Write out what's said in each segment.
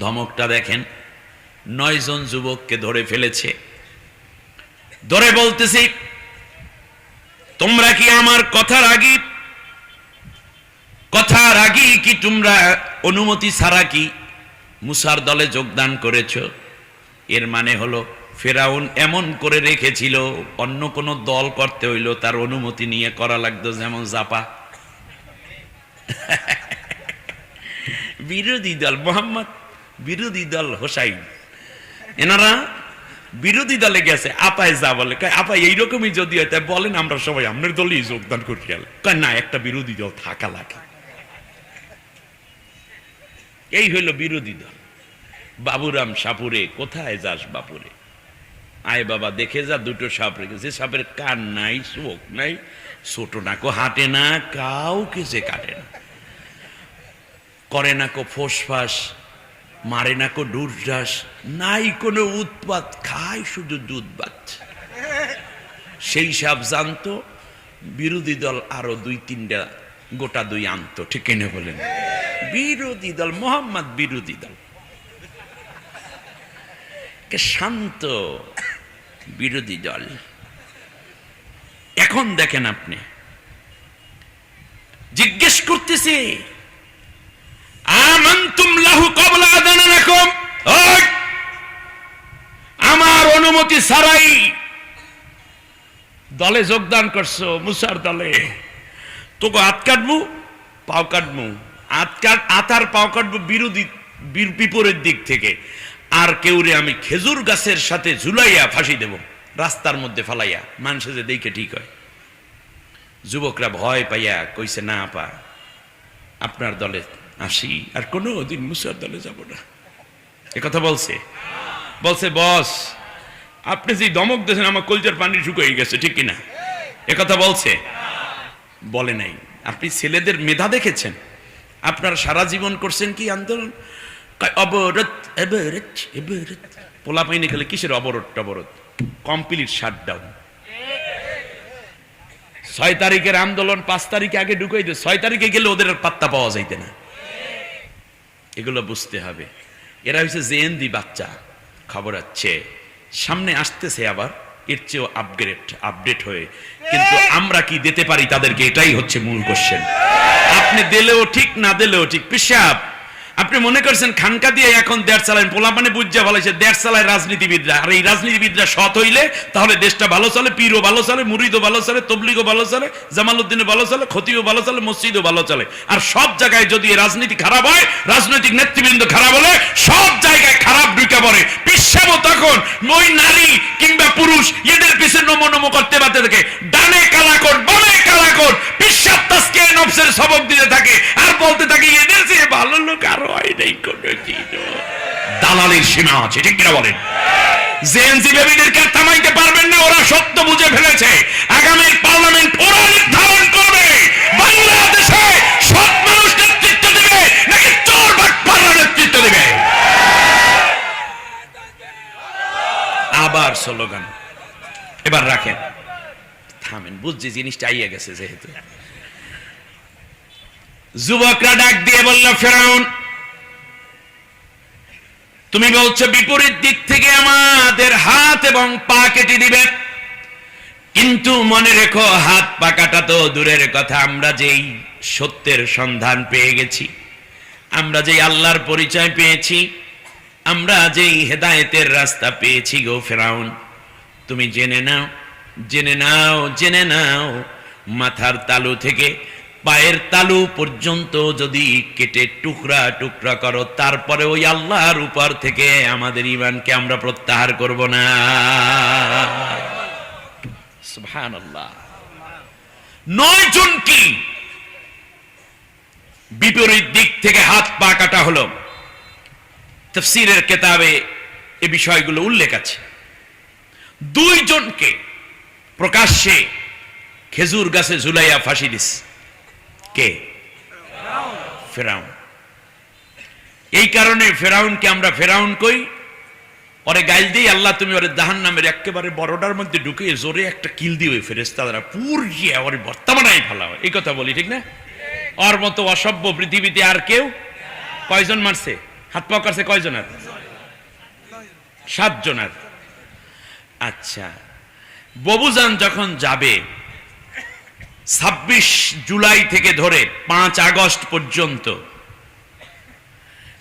ধমকটা দেখেন, নয়জন যুবককে ধরে ফেলেছে। ধরে বলতেছি, তোমরা কি আমার কথার আগি কথার আগি কি তোমরা অনুমতি ছাড়া কি মুসার দলে যোগদান করেছ? এর মানে হলো, ফেরাউন এমন করে রেখেছিল, অন্য কোনো দল করতে হইল, তার অনুমতি নিয়ে করা লাগতো যেমন জাপা। বিরোধী দল, মোহাম্মদ বিরোধী দল হোসাইন। এনারা বিরোধী দলে গেছে, আপায় যা বলে, কয় আপা এইরকমই যদি হয় তাই বলেন আমরা সবাই আপনার দলেই যোগদান করি গেল। না, একটা বিরোধী দল থাকা লাগে। এই হইল বিরোধী দল। বাবুরাম সাপুরে, কোথায় যাস বাপুরে? আয় বাবা, দেখে যা দুটো সাপ রেখেছে সাপের কান নাই, চোখ নাই, ছোট নাকো হাঁটে না, কাউকে সে কাটে না। করে না কো ফোসফাস মারে না কো ডুরডাস নাই কোনো উৎপাত, খায় শুধু দুধ বাচ্চা সেই সব জানতো, বিরোধী দল আরও দুই তিনটা, গোটা দুই আনতো, ঠিক কিনে বলেন? বিরোধী দল, মোহাম্মদ বিরোধী দল। কে শান্ত বিরোধী দল। এখন দেখেন আপনি, জিজ্ঞেস করতেছে আমান্তুম লাহু কবলা আদানাকুম ওই! আমার অনুমতি ছাড়াই দলে যোগদান করছ, মুসার দলে। তোকে হাত কাটবো, পাও কাটবো। হাত কাট আতার পাও কাটবো বিরোধী বিপরীত দিক থেকে। আর কেউরে আমি খেজুর গাছের সাথে ঝুলাইয়া ফাঁসি দেব, রাস্তার মধ্যে ফালাইয়া। মানুষে যে দেখে ঠিক হয়। যুবকরা ভয় পাইয়া কইছে, না পা, আপনার দলে আসি, আর কোনো দিন মুসার দলে যাব না। কথা বলছে। বলছে, বস, আপনি যে দমক দিয়েছেন, আমার কলচার পানি শুকিয়ে গেছে, ঠিক কিনা? কথা বলছে। বলে নাই। আপনি ছেলেদের মেধা দেখেছেন? আপনার সারা জীবন করছেন কি আন্দোলন? অবরোধ অবরোধ অবরোধ। পোলা পাইনি খেলে কিসের অবরোধ, টবরোধ? Complete shutdown. ছয় তারিখের আন্দোলন পাঁচ তারিখে আগে ঢুকাই ছয় তারিখে গেলে ওদের পাত্তা পাওয়া যাইতে না। এগুলো বুঝতে হবে। এরা হচ্ছে জেএনদি বাচ্চা, খবর আছে। সামনে আসতেছে আবার, এর চেয়েও আপগ্রেড আপডেট হয়ে। কিন্তু আমরা কি দিতে পারি তাদেরকে? এটাই হচ্ছে মূল কোশ্চেন আপনি দিলেও ঠিক, না দিলেও ঠিক পিসাব আপনি মনে করছেন খানকা দিয়ে এখন দেড় চালায় পোলা মানে বুঝা ভালো দেড় চালায় রাজনীতিবিদরা, আর এই রাজনীতিবিদরা সৎ হইলে তাহলে দেশটা ভালো চলে, পীরও ভালো চলে, মুরিদও ভালো চলে, তবলিগও ভালো চলে, জামালউদ্দিনও ভালো চলে খতিও ভালো চলে, মসজিদও ভালো চলে। আর সব জায়গায় যদি রাজনীতি খারাপ হয়, রাজনৈতিক নেতৃবৃন্দ খারাপ হলে সব জায়গায় খারাপ ঢুকে পড়ে। পিসাবও তখন ওই নারী কিংবা পুরুষ, এদের পিছনে নমো নমো করতে পারতে থাকে। ডানে কালাকোট, বামে কালাকোট, পিসাব তাসকে নফসের সবক দিতে থাকে। আর বলতে থাকে, এদের চেয়ে ভালো লোক আরও হয় নাই কোনো দিন দালালের সীমা আছে, ঠিক কিনা বলেন? জেএনসি বেবিদেরকে থামাইতে পারবেন না, ওরা সত্য বুঝে ফেলেছে। আগামী পার্লামেন্ট ওরা নির্ধারণ করবে। বাংলাদেশে সৎ মানুষ নেতৃত্ব দেবে, নাকি চোর বাটপাররা নেতৃত্ব দেবে? আবার স্লোগান। এবার রাখেন। থামেন, বুঝছি জিনিসটা আইয়া গেছে যেহেতু। যুবকরা ডাক দিয়ে বলল, ফেরাউন, তুমি বলছো বিপরীত দিক থেকে আমাদের হাত এবং পা কেটে দিবে। কিন্তু মনে রেখো, হাত পা কাটা তো দূরের কথা, আমরা যেই সত্যের সন্ধান পেয়ে গেছি, আমরা যেই আল্লাহর পরিচয় পেয়েছি, আমরা যেই হেদায়েতের রাস্তা পেয়েছি গো ফেরাউন। তুমি জেনে নাও জেনে নাও জেনে নাও, মাথার তালু থেকে পায়ের তালু পর্যন্ত যদি কেটে টুকরা টুকরা করো, তারপরে ওই আল্লাহর উপর থেকে আমাদের ইমানকে আমরা প্রত্যাহার করব না। নয় জন কি বিপরীত দিক থেকে হাত পা কাটা হলো? তফসিরের কেতাবে এ বিষয়গুলো উল্লেখ আছে। দুইজনকে প্রকাশ্যে খেজুর গাছে ঝুলাইয়া ফাঁসি দিস কে? ফেরাউন। এই কারণে ফেরাউনকে আমরা ফেরাউন কই। ওরে গাইল দিই, আল্লাহ তুমি ওরে জাহান নামের একেবারে বড়টার মধ্যে ঢুকে জোরে একটা কিল দিয়ে ফেরেস্তা দ্বারা। পুর গিয়ে ওরে বর্তমানে ফেলা এই কথা বলি, ঠিক না? ওর মতো অসভ্য পৃথিবীতে আর কেউ কয়জন মারছে? হাত পা কাটছে সাতজন সাতজনের আচ্ছা ববুজান যখন যাবে ছাব্বিশ জুলাই থেকে ধরে পাঁচ আগস্ট পর্যন্ত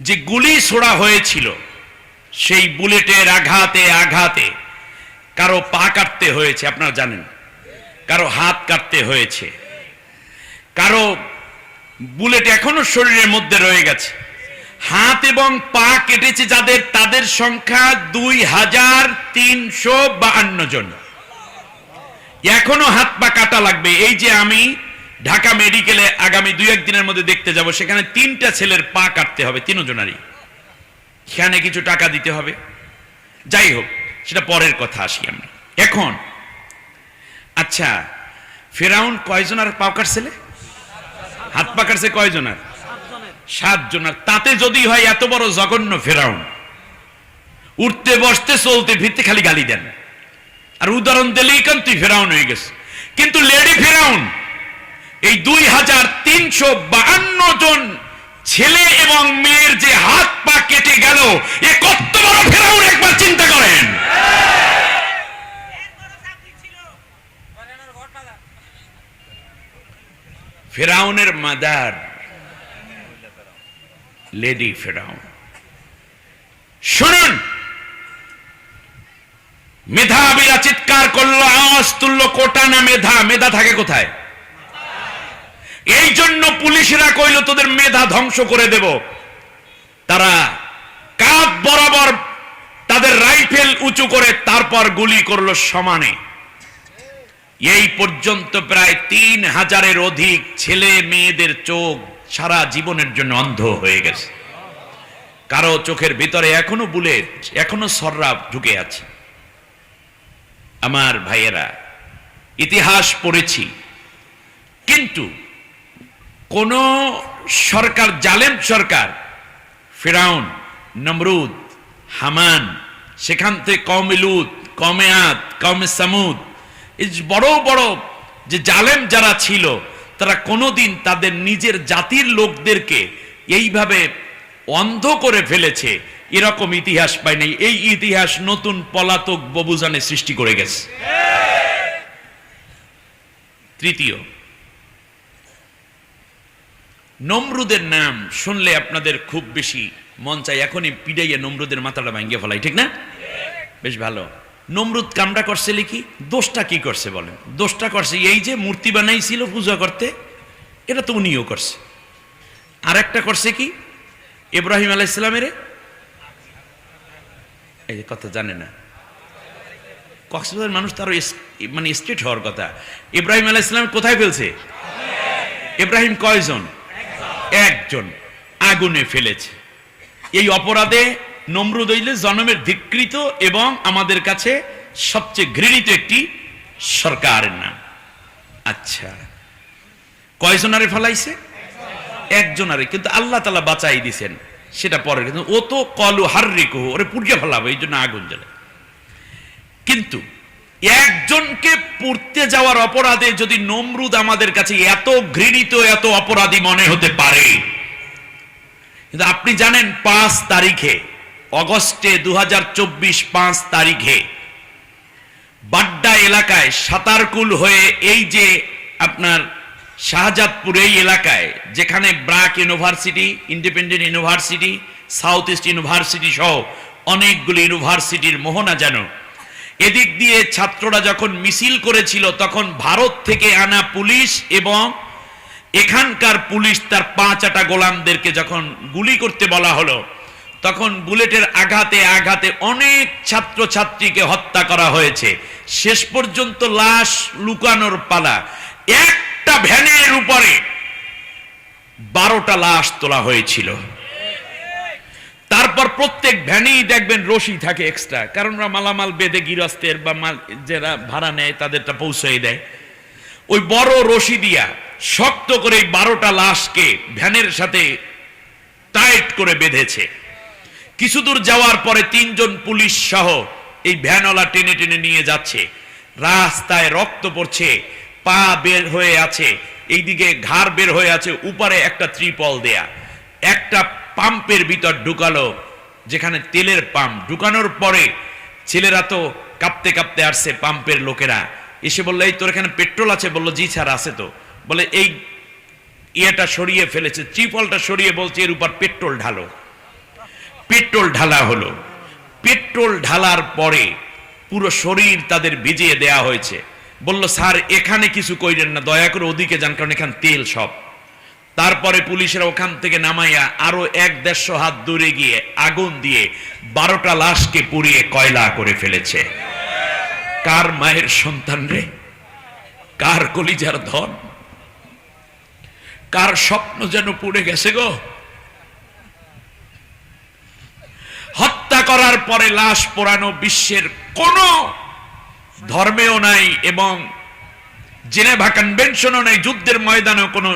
যে গুলি ছোড়া হয়েছিল, সেই বুলেটের আঘাতে আঘাতে কারও পা কাটতে হয়েছে, আপনারা জানেন। কারও হাত কাটতে হয়েছে। কারও বুলেট এখনও শরীরের মধ্যে রয়ে গেছে। হাত এবং পা কেটেছে যাদের, তাদের সংখ্যা দুই হাজার তিনশো বাহান্ন জন। এখনও হাত পা কাটা লাগবে। এই যে আমি ঢাকা মেডিকেলে আগামী দুই একদিনের মধ্যে দেখতে যাব, সেখানে তিনটা ছেলের পা কাটতে হবে, তিনজনারই। সেখানে কিছু টাকা দিতে হবে। যাই হোক, সেটা পরের কথা আসি আমরা। এখন আচ্ছা ফেরাউন কয়জনার পা কাটছিলে হাত পা কাটছে কয়জনার সাত জনার তাতে যদি হয় এত বড় জঘন্য ফেরাউন, উঠতে বসতে চলতে ফিরতে খালি গালি দেন। আর উদাহরণ দিলেই কান তুই ফেরাউন হয়ে গেছে কিন্তু লেডি ফেরাউন, এই দুই হাজার তিনশো বাহান্ন জন ছেলে এবং মেয়ের যে হাত পা কেটে গেল, এ কত বড় ফেরাউন একবার চিন্তা করেন। ফেরাউনের মাদার, লেডি ফেরাউন। শুনুন মেধাবীরা চিৎকার করল, আওয়াজ তুললো, কোটা না মেধা মেধা থাকে কোথায়? এই জন্য পুলিশরা কইল, তোদের মেধা ধ্বংস করে দেব। তারা কাপ বরাবর তাদের রাইফেল উঁচু করে তারপর গুলি করল সমানে। এই পর্যন্ত প্রায় তিন হাজারের অধিক ছেলে মেয়েদের চোখ সারা জীবনের জন্য অন্ধ হয়ে গেছে। কারও চোখের ভিতরে এখনও বুলেট, এখনও সর্রা ঢুকে আছে। আমার ভাইয়েরা, ইতিহাস পড়েছি। কিন্তু কোন সরকার, জালেম সরকার, ফেরাউন, নমরুদ, হামান, সেখান থেকে কমে লুত কমে আদ কমে সামুদ বড় বড় যে জালেম যারা ছিল, তারা কোনোদিন তাদের নিজের জাতির লোকদেরকে এইভাবে অন্ধ করে ফেলেছে। এরকম ইতিহাস পাই নাই। এই ইতিহাস নতুন পলাতক ববুজানে সৃষ্টি করে গেছে। তৃতীয়, নমরুদের নাম শুনলে আপনাদের খুব বেশি মন চাই এখনই পিড়াইয়া নমরুদের মাথাটা ভাঙ্গে ফেলাই, ঠিক না? বেশ ভালো। নমরুদ কামটা করছে লিখি দোষটা কি করছে বলেন? দোষটা করছে এই যে মূর্তি বানাইছিল পূজা করতে, এটা তো উনিও করছে। আর একটা করছে কি? ইব্রাহিম আলাহ ইসলামের এই কথা জানে না। কক্সবাজার মানুষ তারও মানে স্ট্রেট হওয়ার কথা। ইব্রাহিম আলাহ ইসলাম কোথায় ফেলছে? ইব্রাহিম কয়জন? একজন। আগুনে ফেলেছে। এই অপরাধে নমরুদ হইলে জনমের ধিকৃত এবং আমাদের কাছে সবচেয়ে ঘৃণিত একটি সরকারের নাম। আচ্ছা। কয়জন কয়জনারে ফেলাইছে? একজনারে কিন্তু আল্লাহ তালা বাঁচাই দিছেন। সেটা পরে কিন্তু ও তো কলু হার্রিকু, ওরে পুড়িয়ে ফেলাবো, এই জন্য আগুন জ্বলে। কিন্তু একজনকে পুড়তে যাওয়ার অপরাধে যদি নমরুদ আমাদের কাছে এত ঘৃণিত, এত অপরাধী মনে হতে পারে, কিন্তু আপনি জানেন পাঁচ তারিখে, অগস্টে দু হাজার পাঁচ তারিখে বাড্ডা এলাকায় সাতারকুল হয়ে এই যে আপনার শাহজাদপুর এই এলাকায়, যেখানে BRAC university, independent university, south east university সহ অনেকগুলি ইউনিভার্সিটির মোহনা যেন। এদিক দিয়ে ছাত্ররা যখন মিছিল করেছিল, তখন ভারত থেকে আনা পুলিশ এবং এখানকার পুলিশ তার পাঁচ আটা গোলামদেরকে যখন গুলি করতে বলা হলো, তখন বুলেটের আঘাতে আঘাতে অনেক ছাত্র ছাত্রীকে হত্যা করা হয়েছে। শেষ পর্যন্ত লাশ লুকানোর পালা। একটা ভ্যানের উপরে বারোটা লাশ তোলা হয়েছিল। তারপর প্রত্যেক ভ্যানেই দেখবেন রশি থাকে এক্সট্রা কারণ ওরা মালামাল বেঁধে গৃহস্থের বা মাল, যারা ভাড়া নেয় তাদেরটা পৌঁছে দেয়। ওই বড় রশি দিয়া শক্ত করে বারোটা লাশকে ভ্যানের সাথে টাইট করে বেঁধেছে। কিছু দূর যাওয়ার পরে তিনজন পুলিশ সহ এই ভ্যানওয়ালা টেনে টেনে নিয়ে যাচ্ছে। রাস্তায় রক্ত পড়ছে। পা বের হয়ে আছে, এইদিকে ঘাড় বের হয়ে আছে, উপরে একটা ত্রিপল দেয়া। একটা পাম্পের ভিতর ঢুকালো, যেখানে তেলের পাম্প। ঢুকানোর পরে ছেলেরা তো কাঁপতে কাঁপতে আসছে পাম্পের লোকেরা। এসে বলল, এই তোর এখানে পেট্রোল আছে? বলল, জি স্যার, আছে তো। বলে, এই ইয়েটা সরিয়ে ফেলেছে, ত্রিপলটা সরিয়ে বলছে, এর উপর পেট্রোল ঢালো। পেট্রোল ঢালা হলো। পেট্রোল ঢালার পরে পুরো শরীর তাদের ভিজিয়ে দেয়া হয়েছে। বলল, স্যার, এখানে কিছু কইরেন না, দয়া করে ওদিকে যান, কারণ এখানে তেল সব। তারপরে পুলিশেরা ওখান থেকে নামাইয়া আরও এক দেড়শো হাত দূরে গিয়ে আগুন দিয়ে বারোটা লাশকে পুড়িয়ে কয়লা করে ফেলেছে। কার মায়ের সন্তান রে? কার কলিজার ধন? কার স্বপ্ন যেন পুড়ে গেছে গো? হত্যা করার পরে লাশ পোড়ানো বিশ্বের কোন ধর্মেও নাই এবং জেনেভা কনভেনশনও নাই যুদ্ধের ময়দানেও কোনো